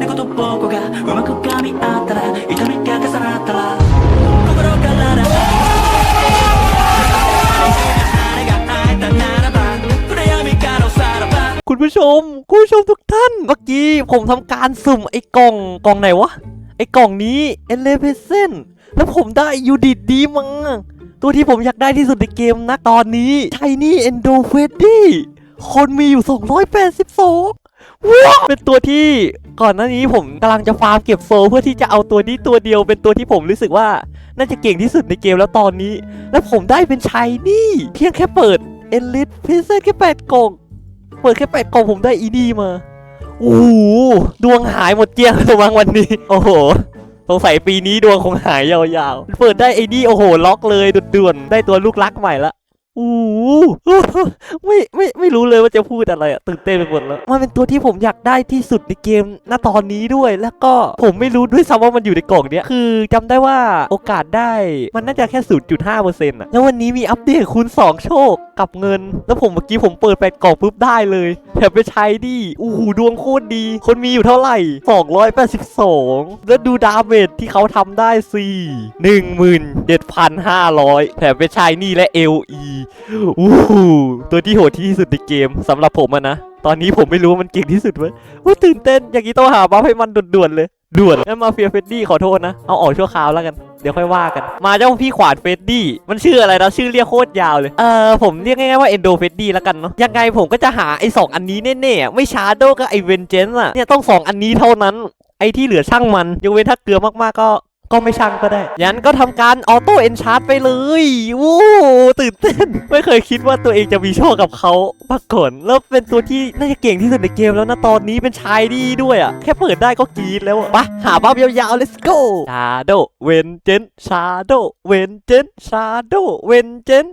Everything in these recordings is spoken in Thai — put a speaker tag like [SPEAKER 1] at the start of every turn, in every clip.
[SPEAKER 1] 猫と僕がうまく噛み合ったら痛みが重なったら心からだ羽が生えたならば暗闇からおさらば
[SPEAKER 2] คุณผู้ชม คุณผู้ชมทุกท่าน เมื่อกี้ผมทำการสุ่มไอ้กล่องกล่องไหนวะ ไอ้กล่องนี้เอเลเพเซนแล้วผมได้ยูดิดดีมังตัวที่ผมอยากได้ที่สุดในเกมนะตอนนี้ไทนี่เอนโดเฟดดี้คนมีอยู่ 282 ว้าวเป็นตัวที่ก่อนหน้านี้ผมกำลังจะฟาร์มเก็บโซลเพื่อที่จะเอาตัวนี้ตัวเดียวเป็นตัวที่ผมรู้สึกว่า น่าจะเก่งที่สุดในเกมแล้วตอนนี้ แล้วผมได้เป็นชายนี่ เพียงแค่เปิดเอลิทเพเซนแค่แปดกล่องเปิดแค่แปดกล่องผมได้อีดีมาโอ้โหดวงหายหมดเกลี้ยงเลยมั้งวันนี้ โอ้โหสงสัยปีนี้ดวงคงหายยาวๆ เปิดได้ไอ้นี่โอ้โห ล็อกเลยด่วนๆได้ตัวลูกรักใหม่ละ อ้โหไม่ไม่ไม่รู้เลยว่าจะพูดอะไรอะตื่นเต้นไปหมดแล้วมันเป็นตัวที่ผมอยากได้ที่สุดในเกมณตอนนี้ด้วย แล้วก็ผมไม่รู้ด้วยซ้ำว่ามันอยู่ในกล่องเนี้ยคือจำได้ว่าโอกาสได้มันน่าจะแค่ 0.5%อะแล้ววันนี้มีอัปเดตคูณ2 โชคกับเงิน แล้วผมเมื่อกี้ผมเปิดแปดกล่องปุ๊บได้เลยแถมไปใช้ดิโอ้โหดวงโคตรดี คนมีอยู่เท่าไหร่ 282 แล้วดูดาเมจที่เขาทำได้สิ17,500 แถมไปใช้นี่และ LE อู้หูตัวที่โหดที่สุดในเกมสำหรับผมอะนะ ตอนนี้ผมไม่รู้ว่ามันเก่งที่สุดเว้ยว่าตื่นเต้นอย่างนี้ต้องหาบัฟให้มันด่วนๆเลย ด่วนงั้นมาเฟียเฟดดี้ขอโทษนะ เอาออกชั่วคราวแล้วกัน เดี๋ยวค่อยว่ากัน มาเจ้าพี่ขวานเฟดดี้ มันชื่ออะไรนะ ชื่อเรียกโคตรยาวเลย เออผมเรียกง่ายๆว่าเอนโดเฟดดี้แล้วกันเนาะ ยังไงผมก็จะหาไอ้สองอันนี้แน่ๆ ไม่ชาโดก็ไอเวนเจนส์อะเนี่ยต้องสองอันนี้เท่านั้น ไอ้ที่เหลือช่างมันยกเว้นถ้าเกลือมากๆก็ ก็ไม่ช่างก็ได้ยันก็ทำการออโต้เอนชาร์ไปเลยวู้ตื่นเต้น ไม่เคยคิดว่าตัวเองจะมีโชคกับเขามาก่อนแล้วเป็นตัวที่น่าจะเก่งที่สุดในเกมแล้วนะตอนนี้เป็นชายดีด้วยอะ แค่เปิดได้ก็กรีดแล้วอะไปหาบัฟยาวๆ let's go ชาโดเวนเจนชาโดเวนเจนชาโดเวนเจน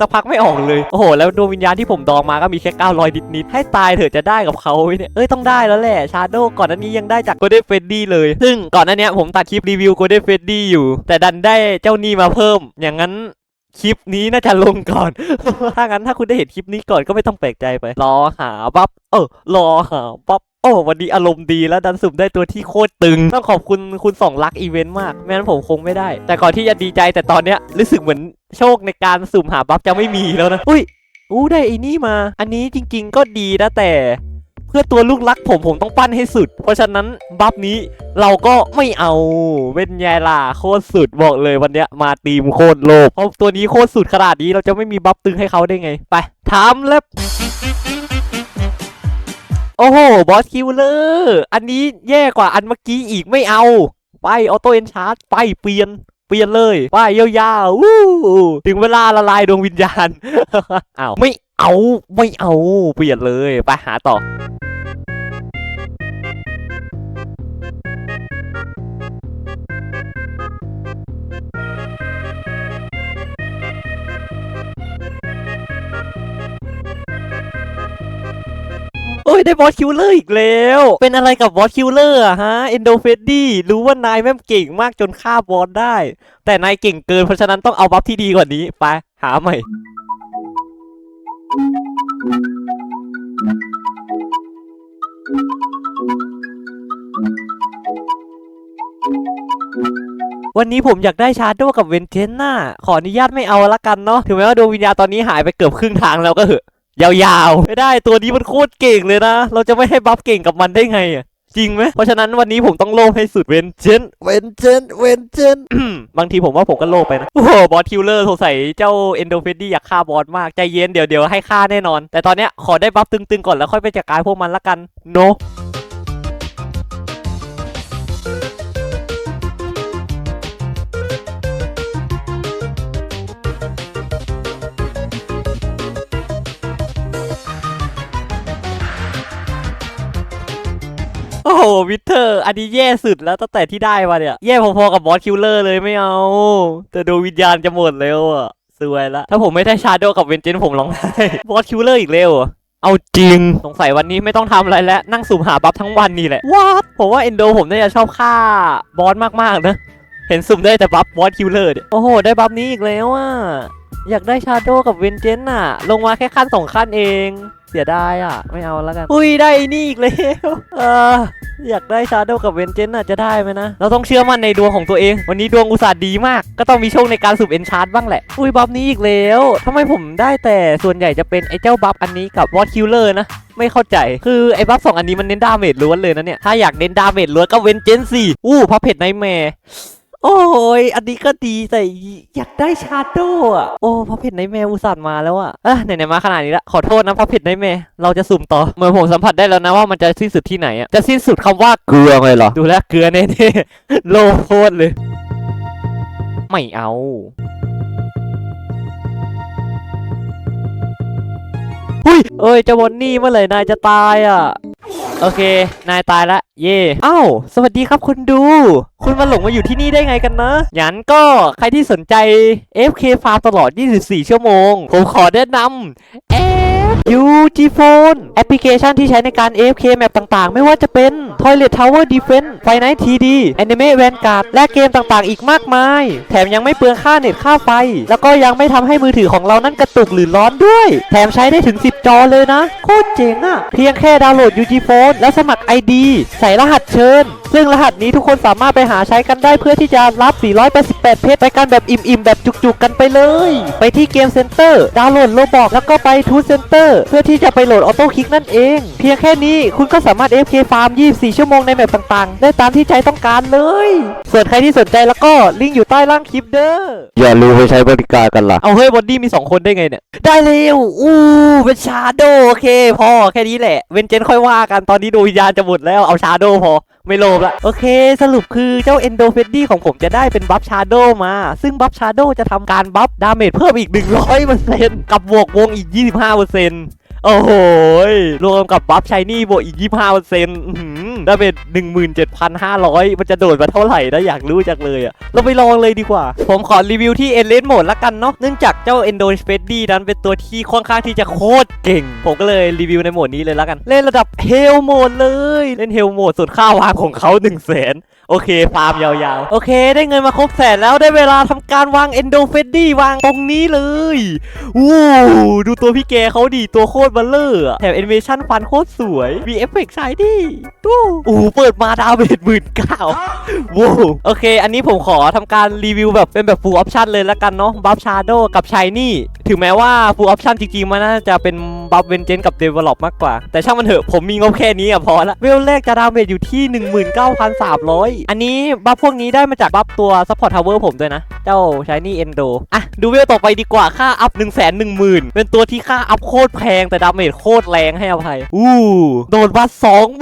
[SPEAKER 2] สักพักไม่ออกเลย โอ้โห แล้วดวงวิญญาณที่ผมดองมาก็มีแค่900นิดนิดๆให้ตายเถอะจะได้กับเขาเนี่ย เอ้ย ต้องได้แล้วแหละชาโดก่อนหน้านี้ยังได้จาก Golden f r e d d y เลย ซึ่งก่อนหน้าเนี้ยผมตัดคลิปรีวิว Golden f r e d d y อยู่ แต่ดันได้เจ้านี่มาเพิ่ม อย่างนั้นคลิปนี้น่าจะลงก่อน ถ้างั้นถ้าคุณได้เห็นคลิปนี้ก่อนก็ไม่ต้องแปลกใจไป รอหาบัฟ เออ รอหาบัฟ อ้วันนี้อารมณ์ดีแล้วดันสุ่มได้ตัวที่โคตรตึง ต้องขอบคุณคุณสองลักอีเวนต์มาก ไม่งั้นผมคงไม่ได้ แต่ก่อนที่จะดีใจแต่ตอนเนี้ยรู้สึกเหมือนโชคในการสุ่มหาบัฟจะไม่มีแล้วนะอุ้ยอู้ได้ไอ้นี่มา อันนี้จริง ๆ ก็ดีนะแต่ เพื่อตัวลูกรักผมผมต้องปั้นให้สุด เพราะฉะนั้นบัฟนี้เราก็ไม่เอาเป็นไงล่ะโคตรสุดบอกเลยวันเนี้ยมาตีมโคตรโลภเพราะตัวนี้โคตรสุดขนาดนี้เราจะไม่มีบัฟตึงให้เขาได้ไง ไปทำเล็บ โอ้โห บอสคิวเลอร์อันนี้แย่กว่าอันเมื่อกี้อีกไม่เอา ไปออโต้เอนชาร์จไปเปลี่ยนเปลี่ยนเลย ไปยาวๆวู้ถึงเวลาละลายดวงวิญญาณอ้าวไม่เอาไม่เอา เปลี่ยนเลย ไปหาต่อ อ้ยได้บอสคิวเลอร์อีกแล้ว เป็นอะไรกับบอสคิวเลอร์อะฮะเอนโดเฟดดี้รู้ว่านายแม่งเก่งมากจนฆ่าบอสได้ แต่นายเก่งเกินเพราะฉะนั้นต้องเอาบัฟที่ดีกว่านี้ ไป หาใหม่วันนี้ผมอยากได้ชาร์โดกับเวนเทนน่ะขออนุญาตไม่เอาละกันเนาะ ถึงแม้ว่าดวงวิญญาณตอนนี้หายไปเกือบครึ่งทางแล้วก็เหอะ ยาวๆ ไม่ได้ตัวนี้มันโคตรเก่งเลยนะ เราจะไม่ให้บัฟเก่งกับมันได้ไงอะจริงไหมเพราะฉะนั้นวันนี้ผมต้องโลภให้สุดเวนเจนเวนเจนเวนเจนบางทีผมว่าผมก็โลภไปนะ โอ้โห บอสคิลเลอร์สงสัยเจ้าเอนโดเฟดดี้อยากฆ่าบอสมาก ใจเย็นเดี๋ยวเดี๋ยวให้ฆ่าแน่นอน แต่ตอนเนี้ยขอได้บัฟตึงๆก่อนแล้วค่อยไปจัดการพวกมันละกัน โนโวิเทอร์อันนี้แย่สุดแล้วตั้งแต่ที่ได้มาเนี่ย แย่พอๆกับบอสคิลเลอร์เลยไม่เอา แต่ดูวิญญาณจะหมดแล้วอะสวยละถ้าผมไม่ได้ชาโดกับเวนเจนผมร้องไห้บอสคิลเลอร์อีกแล้วเอาจริง สงสัยวันนี้ไม่ต้องทำอะไรแล้วนั่งสุ่มหาบัฟทั้งวันนี่แหละว้าผมว่าเอนโดผมน่าจะชอบฆ่าบอสมากๆนะเห็นสุ่มได้แต่บัฟบอสคิลเลอร์เนี่ยโอ้โห ได้บัฟนี้อีกแล้วอะอยากได้ชาโดกับเวนเจนน่ะ ลงมาแค่ขั้นสองขั้นเอง เสียดายอะ ไม่เอาแล้วกัน อุ้ยได้นี่อีกแล้วเออ อยากได้ชาโดกับเวนเจนน่ะจะได้ไหมนะ เราต้องเชื่อมั่นในดวงของตัวเอง วันนี้ดวงอุตส่าห์ดีมาก ก็ต้องมีโชคในการสูบเอนชาร์ดบ้างแหละ อุ้ยบัฟนี้อีกแล้วทำไมผมได้แต่ส่วนใหญ่จะเป็นไอ้เจ้าบัฟอันนี้กับวอตคิลเลอร์นะ ไม่เข้าใจ คือไอ้บัฟสองอันนี้มันเน้นดาเมจล้วนเลยนะเนี่ย ถ้าอยากเน้นดาเมจล้วนก็เวนเจนสี่อู้พับเผ็ดไนแมร์ โอ้ย อันนี้ก็ดีแต่อยากได้ชาโดอะ โอ้พับเผ็ดไนแมร์อุตส่าห์มาแล้วอะอะไหนๆมาขนาดนี้ละ ขอโทษนะพับเผ็ดไนแมร์เราจะสุ่มต่อ เหมือนผมสัมผัสได้แล้วนะว่ามันจะสิ้นสุดที่ไหนอะ จะสิ้นสุดคำว่าเกลือไงเหรอ ดูแลวเกลือแน่ๆโลโคตรเลย ไม่เอาหุ้ยเอ้ยเจ้าบอนนี่เมื่อไหร่นายจะตายอะ โอเค นายตายละ เย่เอ้า สวัสดีครับคุณดู คุณมาหลงมาอยู่ที่นี่ได้ไงกันนะงั้นก็ใครที่สนใจ FK Farm ตลอด 24 ชั่วโมง ผมขอแนะนำ UG Phone แอปพลิเคชันที่ใช้ในการ AFK Map ต่างๆ ไม่ว่าจะเป็น Toilet Tower Defense Five Night TD Anime Vanguard และเกมต่างๆ อีกมากมาย แถมยังไม่เปลืองค่าเน็ตค่าไฟ แล้วก็ยังไม่ทำให้มือถือของเรานั้นกระตุกหรือร้อนด้วย แถมใช้ได้ถึง 10 จอเลยนะ โคตรเจ๋งอะเพียงแค่ดาวน์โหลด UG Phone แล้วสมัคร ID ใส่รหัสเชิญซึ่งรหัสนี้ทุกคนสามารถไปหาใช้กันได้เพื่อที่จะรับ 488 เพชรไปกันแบบอิ่มๆ แบบจุกๆ กันไปเลย ไปที่เกมเซ็นเตอร์ดาวน์โหลดโลบอกแล้วก็ไปทูเซ็นเตอร์เพื่อที่จะไปโหลดออโต้คลิกนั่นเอง เพียงแค่นี้คุณก็สามารถ FK Farm 24 ชั่วโมงในแมปต่างๆ ได้ตามที่ใจต้องการเลย ส่วนใครที่สนใจแล้วก็ลิงก์อยู่ใต้ล่างคลิปเด้อ
[SPEAKER 3] อย่าลืมไปใช้บริการกันล่ะ
[SPEAKER 2] เอาเฮ้ยบอดี้มี 2 คนได้ไงเนี่ยได้เร็วอู้เป็นชาโดโอเคพอแค่นี้แหละเวนเจนค่อยว่ากันตอนนี้ดวงวิญญาณจะหมดแล้วเอาชาโดพอ ไม่โลภละ โอเค สรุปคือเจ้าเอนโดเฟดดี้ของผมจะได้เป็นบัฟชาโดมา ซึ่งบัฟชาโดจะทำการบัฟดาเมจเพิ่มอีก 100%กับบวกวงอีก 25%โอ้โหรวมกับบัฟชายนี่บวกอีก 25%อื้อหือ ดาเมจ17,500 มันจะโดดมาเท่าไหร่นะอยากรู้จักเลยอะเราไปลองเลยดีกว่า ผมขอรีวิวที่เอเลนโหมดละกันเนาะเนื่องจากเจ้า Endo s p e d y นั้นเป็นตัวที่ค่อนข้างที่จะโคตรเก่ง ผมก็เลยรีวิวในโหมดนี้เลยละกัน เล่นระดับเฮลโหมดเลย เล่นเฮลโหมดสุดค่าวางของเขา1 0 0 0 0แสน โอเค ฟาร์มยาวๆ โอเค ได้เงินมาครบแสนแล้วได้เวลาทำการวาง Endo f e d d y วางตรงนี้เลยวู้ดูตัวพี่แกเขาดีตัวโคตรบัลเลอร์แถมแอนิเมชันฟันโคตรสวยมีเอฟเฟกต์ใช้ดิดูโอ้เปิดมาดาวเมจหมื่นเก้าว้าวโอเค อันนี้ผมขอทำการรีวิวแบบเป็นแบบ full option เลยแล้วกันเนาะบัฟชาร์โดกับชายนี่ ถึงแม้ว่า full option จริงๆ มันน่าจะเป็นบัฟเวนเจนกับ develop มากกว่า แต่ช่างมันเถอะผมมีงบแค่นี้อะพอละเวลแรกจะดาเมจอยู่ที่ 19,300อันนี้บัฟพวกนี้ได้มาจากบัฟตัว support tower ผมด้วยนะ เจ้า shiny endo อะ ดูเวลต่อไปดีกว่า ค่าอัพ1 1 0 0 0 0เป็นตัวที่ค่าอัพโคตรแพงแต่ดาเมจโคตรแรงให้อภัย อู้โดนมา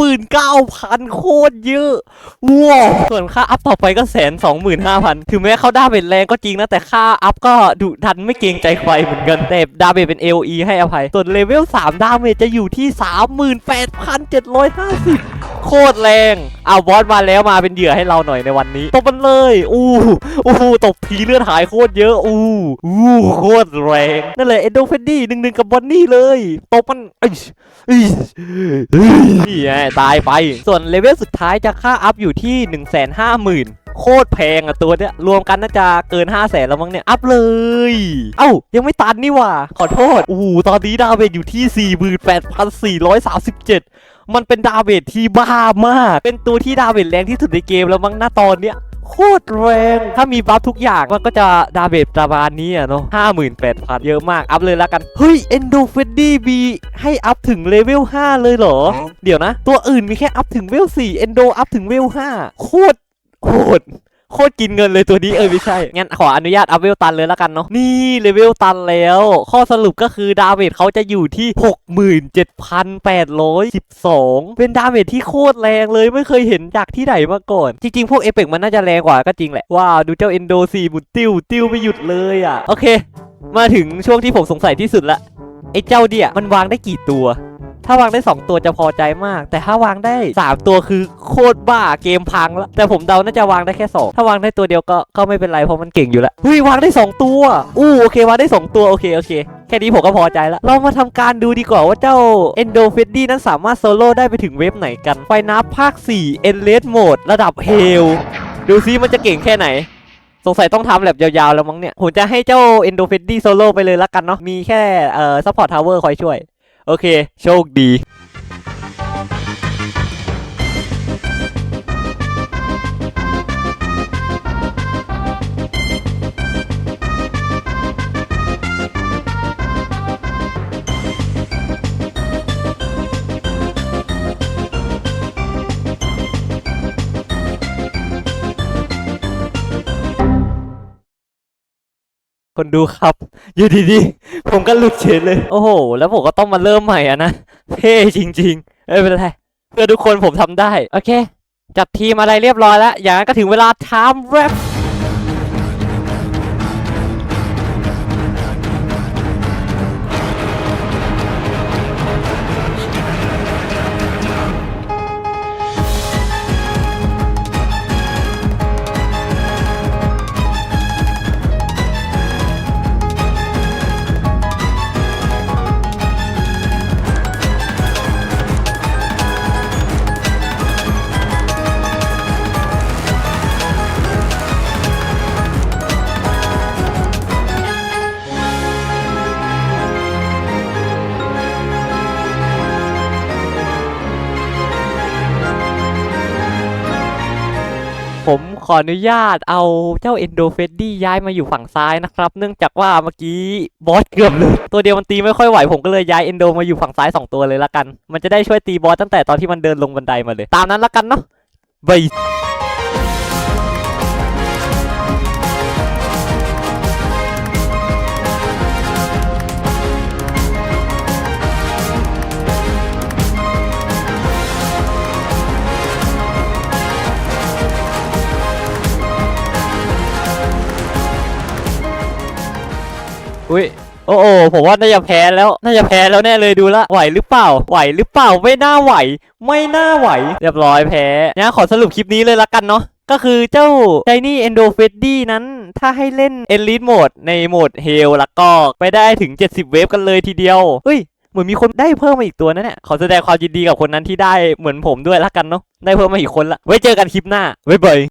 [SPEAKER 2] 29,000โคตรเยอะว้าวส่วนค่าอัพต่อไปก็แสนสองหมื่นห้าพันถึงแม้เขาดาเมจแรงก็จริงนะแต่ค่าอัพก็ดุดันไม่เกรงใจใครเหมือนกันแต่ดาเมจเป็น LE ให้อภัยส่วนเลเวล3ดาเมจจะอยู่ที่ 38,750 โคตรแรงอะบอสมาแล้วมาเป็นเหยื่อให้เราหน่อยในวันนี้ตบมันเลย อู้อู้ตบทีเลือดหายโคตรเยอะ อู้อู้โคตรแรงนั่นแหละเอ็นโดเฟนดี้หนึ่งหนึ่งกับบอนนี่เลยตบมันเอ้ยเอ้ยเอ้ยนี่ไงตายไป ส่วนเลเวลสุดท้ายจะค่าอัพอยู่ที่1 5 0 0 0 0โคตรแพงอะตัวเนี้ยรวมกันน่าจะเกิน 5 0 0แสนแล้วมั้งเนี่ย อัพเลย เอ้า ยังไม่ตันนี่ว่า ขอโทษโอ้ตอนนี้ดาเมจอยู่ที่ 48,437 มันเป็นดาเมจที่บ้ามาก เป็นตัวที่ดาเมจแรงที่สุดในเกมแล้วมั้งหน้าตอนเนี้ยโคตรแรง ถ้ามีบัฟทุกอย่างมันก็จะดาเมจประมาณนี้อะเนาะห้าหมื่นแปดพันเยอะมาก อัพเลยแล้วกัน เฮ้ยเอนโดเฟดดี้บีให้อัพถึงเลเวล5เลยเหรอ เดี๋ยวนะ ตัวอื่นมีแค่อัพถึงเวล4เอนโดอัพถึงเวล5โคตรโหด โคตรกินเงินเลยตัวนี้เออไม่ใช่ งั้นขออนุญาตอัพเวลตันเลยแล้วกันเนาะ นี่เลเวลตันแล้ว ข้อสรุปก็คือดาเมจเขาจะอยู่ที่ 67,812 เป็นดาเมจที่โคตรแรงเลยไม่เคยเห็นจากที่ไหนมาก่อน จริงๆ พวกเอเปกมันน่าจะแรงกว่าก็จริงแหละ ว้าว ดูเจ้าเอนโดสี่บุตติ้วติ้วไม่หยุดเลยอะ โอเค มาถึงช่วงที่ผมสงสัยที่สุดละไอ้เจ้าเดี่ยมันวางได้กี่ตัว ถ้าวางได้ 2 ตัวจะพอใจมาก แต่ถ้าวางได้ 3 ตัวคือโคตรบ้าเกมพังแล้วแต่ผมเดาน่าจะวางได้แค่ 2 ถ้าวางได้ตัวเดียวก็ก็ไม่เป็นไรเพราะมันเก่งอยู่แล้วเฮ้ยวางได้ 2 ตัว อู้โอเควางได้ 2 ตัวโอเคโอเคแค่นี้ผมก็พอใจแล้ว เรามาทำการดูดีกว่าว่าเจ้า Endo f e d d y นั้นสามารถโซโล่ได้ไปถึงเว็บไหนกัน ไฟนับภาค4 Endless Mode ระดับเฮล ดูซิมันจะเก่งแค่ไหน สงสัยต้องทำแลบยาวๆแล้วมั้งเนี่ย ผมจะให้เจ้า Endo f e d d y Solo ไปเลยละกันเนาะ มีแค่เอ่อ Support Tower คอยช่วย โอเค โชคดี คนดูครับ อยู่ดีๆ ผมก็หลุดเฉยเลย โอ้โห แล้วผมก็ต้องมาเริ่มใหม่อะนะ เท่จริงๆไม่เป็นไร เพื่อทุกคนผมทำได้ โอเค จัดทีมอะไรเรียบร้อยแล้ว อย่างนั้นก็ถึงเวลา time rap ขออนุญาตเอาเจ้า Endo f e d d y ย้ายมาอยู่ฝั่งซ้ายนะครับ เนื่องจากว่าเมื่อกี้บอสเกือบเลยตัวเดียวมันตีไม่ค่อยไหวผมก็เลยย้าย Endo มาอยู่ฝั่งซ้าย 2 ตัวเลยละกัน มันจะได้ช่วยตีบอสตั้งแต่ตอนที่มันเดินลงบันไดมาเลย ตามนั้นละกันเนาะบาย อุ้ยโอ้โอผมว่าน่าจะแพ้แล้วน่าจะแพ้แล้วแน่เลยดูละไหวหรือเปล่า ไหวหรือเปล่าไม่น่าไหว ไม่น่าไหว เรียบร้อยแพ้เนี่ยขอสรุปคลิปนี้เลยละกันเนาะก็คือเจ้า Shiny Endo f e d d y นั้น ถ้าให้เล่น Elite Mode ในโหมด Hell แล้วก็ไปได้ถึง 70 เวฟกันเลยทีเดียวเฮ้ยเหมือนมีคนได้เพิ่มมาอีกตัวนะเนี่ยขอแสดงความยินดีกับคนนั้นที่ได้เหมือนผมด้วยละกันเนาะได้เพิ่มมาอีกคนละไว้เจอกันคลิปหน้าบ๊ายบาย